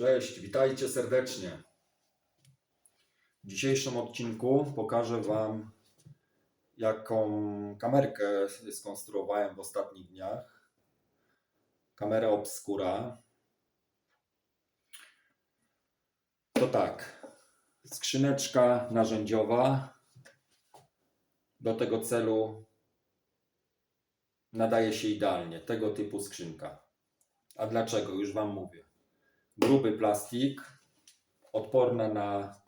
Cześć, witajcie serdecznie. W dzisiejszym odcinku pokażę Wam, jaką kamerkę skonstruowałem w ostatnich dniach. Kamerę Obscura. To tak, skrzyneczka narzędziowa. Do tego celu nadaje się idealnie tego typu skrzynka. A dlaczego? Już Wam mówię gruby plastik, odporna na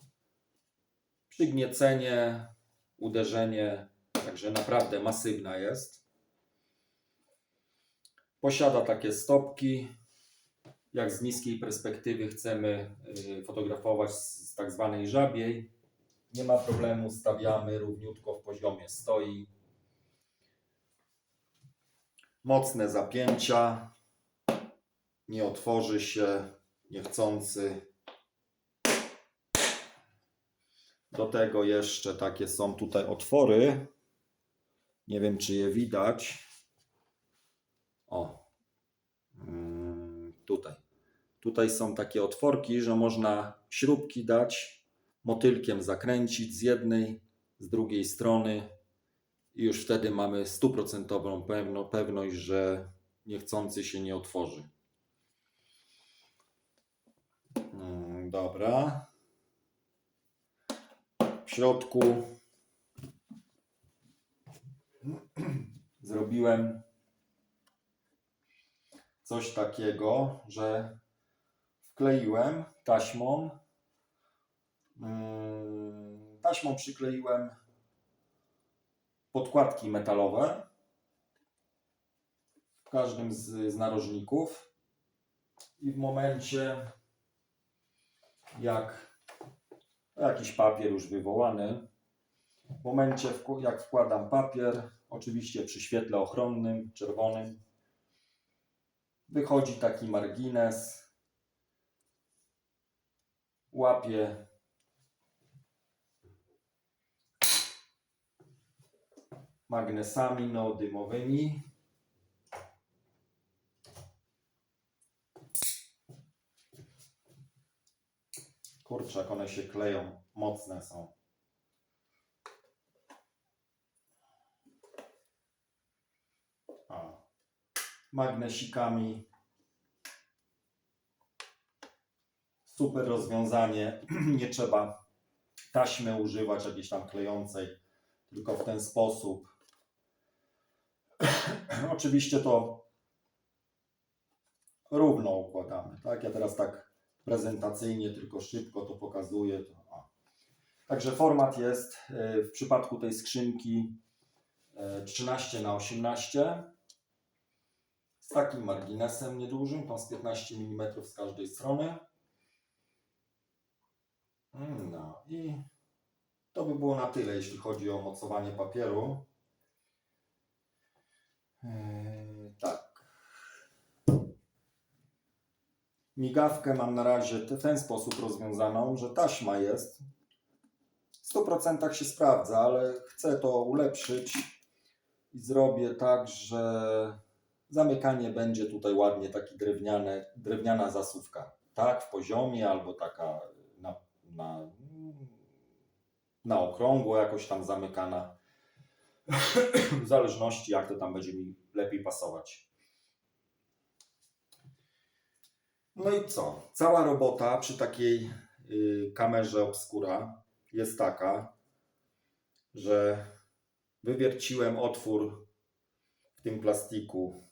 przygniecenie, uderzenie, także naprawdę masywna jest. Posiada takie stopki. Jak z niskiej perspektywy chcemy y, fotografować z, z tak zwanej żabiej, nie ma problemu, stawiamy równiutko w poziomie stoi. Mocne zapięcia, nie otworzy się, niechcący. Do tego jeszcze takie są tutaj otwory. Nie wiem, czy je widać. O, Mm, tutaj. Tutaj są takie otworki, że można śrubki dać, motylkiem zakręcić z jednej, z drugiej strony i już wtedy mamy stuprocentową pewno, pewność, że niechcący się nie otworzy. Dobra. W środku zrobiłem coś takiego, że wkleiłem taśmą. mm, Taśmą przykleiłem podkładki metalowe w każdym z, z narożników i w momencie jak jakiś papier już wywołany. W momencie, jak wkładam papier, oczywiście przy świetle ochronnym, czerwonym, wychodzi taki margines. Łapię magnesami neodymowymi. Kurczę, jak one się kleją, mocne są. A. Magnesikami. Super rozwiązanie. Nie trzeba taśmy używać jakiejś tam klejącej, tylko w ten sposób. Oczywiście to równo układamy. Tak? Ja teraz tak prezentacyjnie, tylko szybko to pokazuję. Także format jest y, w przypadku tej skrzynki y, 13 na 18 z takim marginesem niedużym, tą z 15 mm z każdej strony. No i to by było na tyle, jeśli chodzi o mocowanie papieru. Yy, tak. Migawkę mam na razie w ten sposób rozwiązaną, że taśma jest. W 100% się sprawdza, ale chcę to ulepszyć i zrobię tak, że zamykanie będzie tutaj ładnie taki drewniane, drewniana zasuwka. Tak, w poziomie albo taka na, na, na okrągło jakoś tam zamykana. w zależności jak to tam będzie mi lepiej pasować. No i co? Cała robota przy takiej y, kamerze obskura jest taka, że wywierciłem otwór w tym plastiku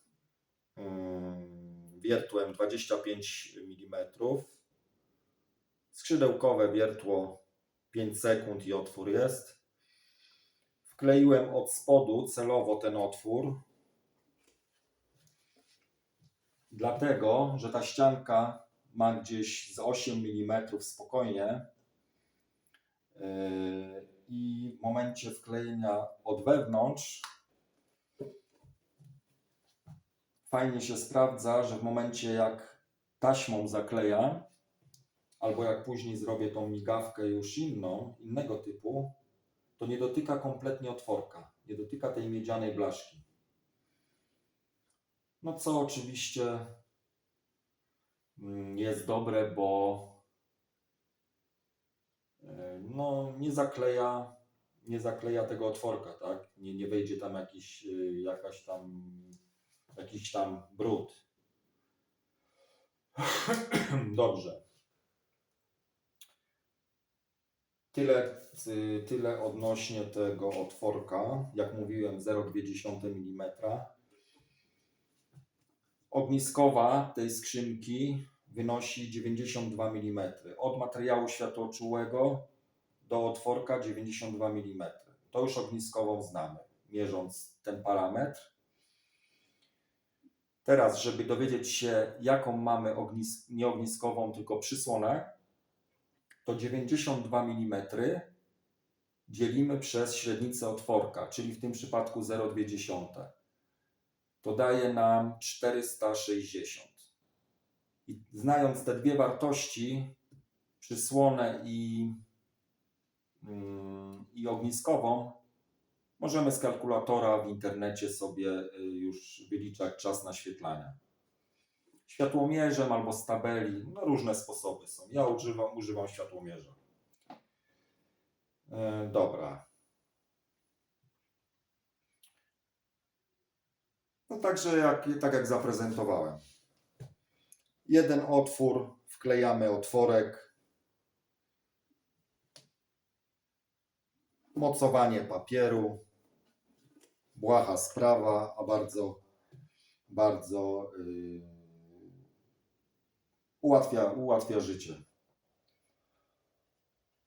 mm, wiertłem 25 mm. Skrzydełkowe wiertło 5 sekund i otwór jest. Wkleiłem od spodu celowo ten otwór, dlatego że ta ścianka ma gdzieś z 8 mm spokojnie. Yy, I w momencie wklejenia od wewnątrz fajnie się sprawdza, że w momencie jak taśmą zaklejam, albo jak później zrobię tą migawkę już inną, innego typu, to nie dotyka kompletnie otworka, nie dotyka tej miedzianej blaszki. No co oczywiście mm, jest dobre, bo e, no, nie zakleja, nie zakleja tego otworka, tak? Nie, nie wejdzie tam jakiś, y, jakaś tam, jakiś tam brud. Dobrze. Tyle, y, tyle odnośnie tego otworka. Jak mówiłem, 0,2 mm. Ogniskowa tej skrzynki wynosi 92 mm. Od materiału światłoczułego do otworka 92 mm. To już ogniskową znamy, mierząc ten parametr. Teraz, żeby dowiedzieć się, jaką mamy ognis nie ogniskową, tylko przysłonę, to 92 mm dzielimy przez średnicę otworka, czyli w tym przypadku 0,2. To daje nam 460. I znając te dwie wartości, przysłonę i, mm, i ogniskową, możemy z kalkulatora w internecie sobie y, już wyliczać czas naświetlania. Światłomierzem albo z tabeli, no różne sposoby są. Ja używam, używam światłomierza. E, dobra. Także jak, tak jak zaprezentowałem. Jeden otwór, wklejamy otworek. Mocowanie papieru. Błaha sprawa, a bardzo, bardzo yy, ułatwia, ułatwia życie.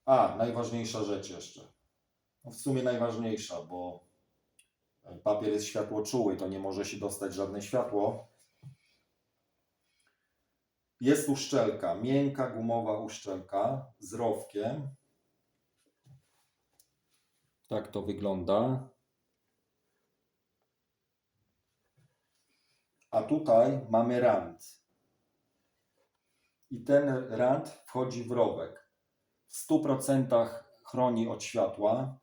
A, najważniejsza rzecz jeszcze. No w sumie najważniejsza, bo papier jest światłoczuły, to nie może się dostać żadne światło. Jest uszczelka, miękka gumowa uszczelka z rowkiem. Tak to wygląda. A tutaj mamy rand. I ten rand wchodzi w rowek. W 100% chroni od światła.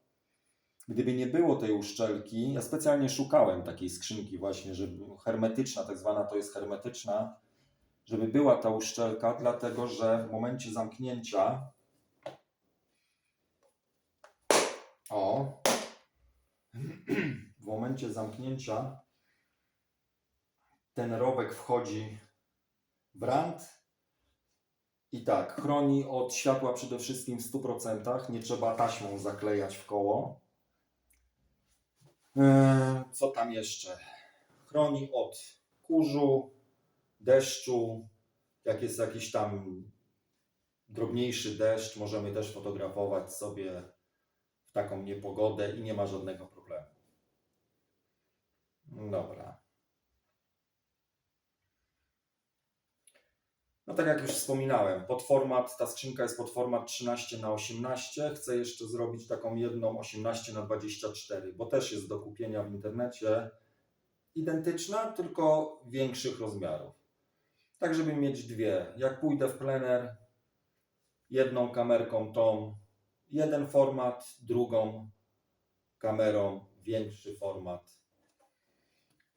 Gdyby nie było tej uszczelki, ja specjalnie szukałem takiej skrzynki właśnie, żeby hermetyczna, tak zwana to jest hermetyczna, żeby była ta uszczelka, dlatego że w momencie zamknięcia o w momencie zamknięcia ten rowek wchodzi w rand i tak, chroni od światła przede wszystkim w 100%, nie trzeba taśmą zaklejać w koło. Eee, Co tam jeszcze? Chroni od kurzu, deszczu. Jak jest jakiś tam drobniejszy deszcz, możemy też fotografować sobie w taką niepogodę i nie ma żadnego problemu. Dobra. No tak jak już wspominałem, podformat, ta skrzynka jest pod format 13 na 18 Chcę jeszcze zrobić taką jedną 18 na 24 bo też jest do kupienia w internecie identyczna, tylko większych rozmiarów. Tak, żeby mieć dwie. Jak pójdę w plener, jedną kamerką tą, jeden format, drugą kamerą, większy format.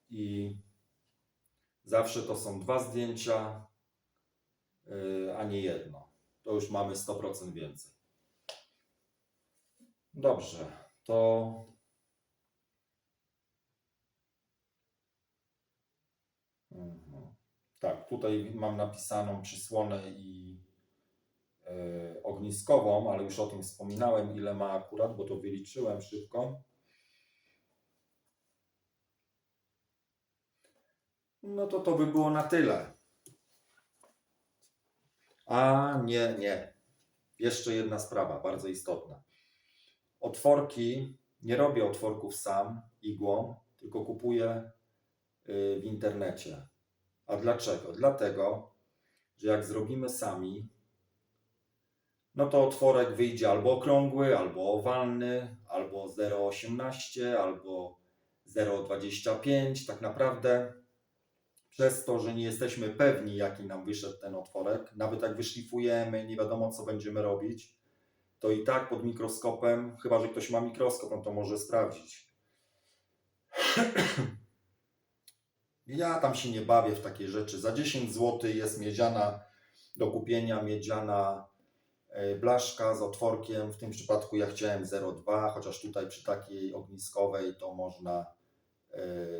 I zawsze to są dwa zdjęcia, a nie jedno. To już mamy 100% więcej. Dobrze, to Mhm. Tak, tutaj mam napisaną przysłonę i e, ogniskową, ale już o tym wspominałem, ile ma akurat, bo to wyliczyłem szybko. No to to by było na tyle. A nie, nie. Jeszcze jedna sprawa, bardzo istotna. Otworki, nie robię otworków sam igłą, tylko kupuję y, w internecie. A dlaczego? Dlatego, że jak zrobimy sami, no to otworek wyjdzie albo okrągły, albo owalny, albo 0,18, albo 0,25. Tak naprawdę przez to, że nie jesteśmy pewni, jaki nam wyszedł ten otworek, nawet jak wyszlifujemy, nie wiadomo co będziemy robić, to i tak pod mikroskopem, chyba że ktoś ma mikroskop, on to może sprawdzić. Ja tam się nie bawię w takie rzeczy. Za 10 zł jest miedziana do kupienia, miedziana e, blaszka z otworkiem. W tym przypadku ja chciałem 0,2, chociaż tutaj przy takiej ogniskowej to można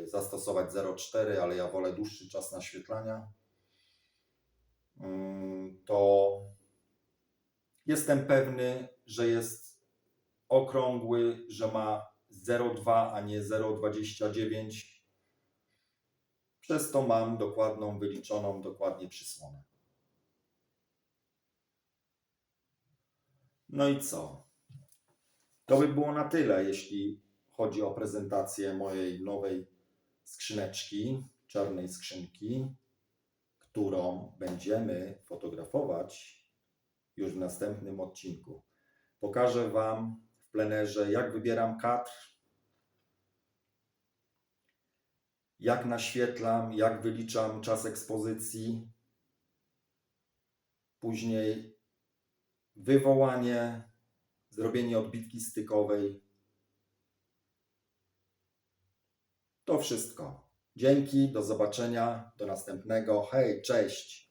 zastosować 0,4, ale ja wolę dłuższy czas naświetlania. Mm, To jestem pewny, że jest okrągły, że ma 0,2, a nie 0,29. Przez to mam dokładną, wyliczoną dokładnie przysłonę. No i co? To by było na tyle, jeśli chodzi o prezentację mojej nowej skrzyneczki, czarnej skrzynki, którą będziemy fotografować już w następnym odcinku. Pokażę Wam w plenerze, jak wybieram kadr, jak naświetlam, jak wyliczam czas ekspozycji. Później wywołanie, zrobienie odbitki stykowej. To wszystko. Dzięki, do zobaczenia, do następnego. Hej, cześć!